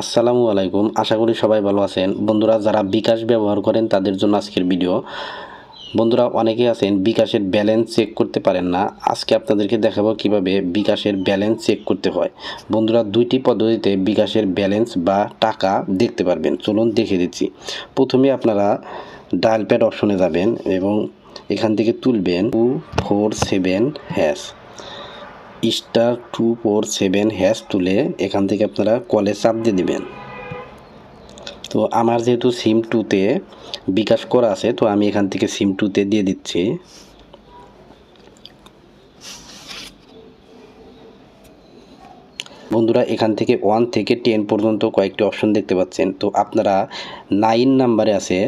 আসসালামু আলাইকুম। আশা করি সবাই ভালো আছেন। বন্ধুরা, যারা বিকাশ ব্যবহার করেন তাদের জন্য আজকের ভিডিও। বন্ধুরা অনেকে আছেন বিকাশের ব্যালেন্স চেক করতে পারেন না। আজকে আপনাদেরকে দেখাবো কীভাবে বিকাশের ব্যালেন্স চেক করতে হয়। বন্ধুরা, দুইটি পদ্ধতিতে বিকাশের ব্যালেন্স বা টাকা দেখতে পারবেন। চলুন দেখে দিচ্ছি। প্রথমে আপনারা ডায়াল প্যাড অপশনে যাবেন এবং এখান থেকে তুলবেন two four seven hash. Star two four seven hash তুলে এখান থেকে আপনারা কলে চাপ দিয়ে দেবেন। তো আমার যেহেতু সিম টুতে বিকাশ করা আছে, তো আমি এখান থেকে সিম টুতে দিয়ে দিচ্ছি। বন্ধুরা, এখান থেকে ওয়ান থেকে টেন পর্যন্ত কয়েকটি অপশন দেখতে পাচ্ছেন। তো আপনারা নাইন নাম্বারে আছে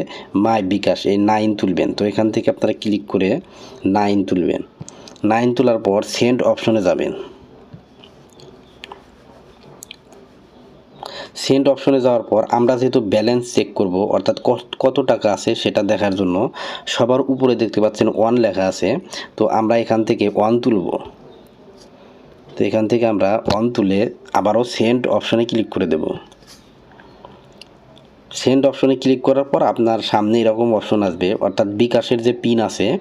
মাই বিকাশ, এই নাইন তুলবেন। তো এখান থেকে আপনারা ক্লিক করে নাইন তুলবেন। নাইন তোলার পর সেন্ড অপশনে যাবেন। সেন্ড অপশনে যাওয়ার পর আমরা যেহেতু ব্যালেন্স চেক করব, অর্থাৎ কত- টাকা আছে সেটা দেখার জন্য সবার উপরে দেখতে পাচ্ছেন ওয়ান লেখা আছে, তো আমরা এখান থেকে ওয়ান তুলব। তো এখান থেকে আমরা ওয়ান তুলে আবারও সেন্ড অপশনে ক্লিক করে দেব। সেন্ড অপশনে ক্লিক করার পর আপনার সামনে এরকম অপশন আসবে, অর্থাৎ বিকাশের যে পিন আছে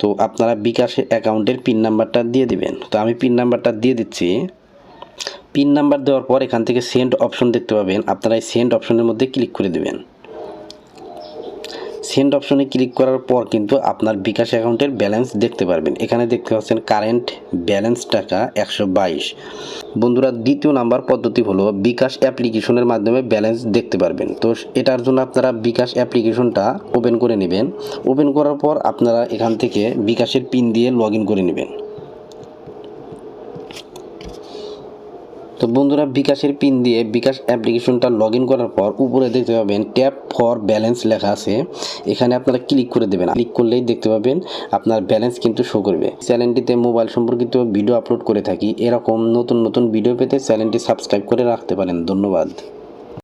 তো আপনারা বিকাশে অ্যাকাউন্টের পিন নাম্বারটা দিয়ে দিবেন। তো আমি পিন নাম্বারটা দিয়ে দিচ্ছি। পিন নাম্বার দেওয়ার পর এখান থেকে সেন্ড অপশন দেখতে পাবেন। আপনারা এই সেন্ড অপশনের মধ্যে ক্লিক করে দেবেন। সেন্ড অপশনে ক্লিক করার পর কিন্তু আপনার বিকাশ অ্যাকাউন্টের ব্যালেন্স দেখতে পারবেন। এখানে দেখতে পাচ্ছেন কারেন্ট ব্যালেন্স টাকা একশো বাইশ। বন্ধুরা, দ্বিতীয় নাম্বার পদ্ধতি হলো বিকাশ অ্যাপ্লিকেশনের মাধ্যমে ব্যালেন্স দেখতে পারবেন। তো এটার জন্য আপনারা বিকাশ অ্যাপ্লিকেশনটা ওপেন করে নেবেন। ওপেন করার পর আপনারা এখান থেকে বিকাশের পিন দিয়ে লগ করে নেবেন। তো বন্ধুরা, বিকাশের পিন দিয়ে বিকাশ অ্যাপ্লিকেশনটা লগ ইন করার পর উপরে দেখতে পাবেন ট্যাপ ফর ব্যালেন্স লেখা আছে। এখানে আপনারা ক্লিক করে দেবেন। ক্লিক করলেই দেখতে পাবেন আপনার ব্যালেন্স কিন্তু শো করবে। চ্যানেলটিতে মোবাইল সম্পর্কিত ভিডিও আপলোড করে থাকি। এরকম নতুন নতুন ভিডিও পেতে চ্যানেলটি সাবস্ক্রাইব করে রাখতে পারেন। ধন্যবাদ।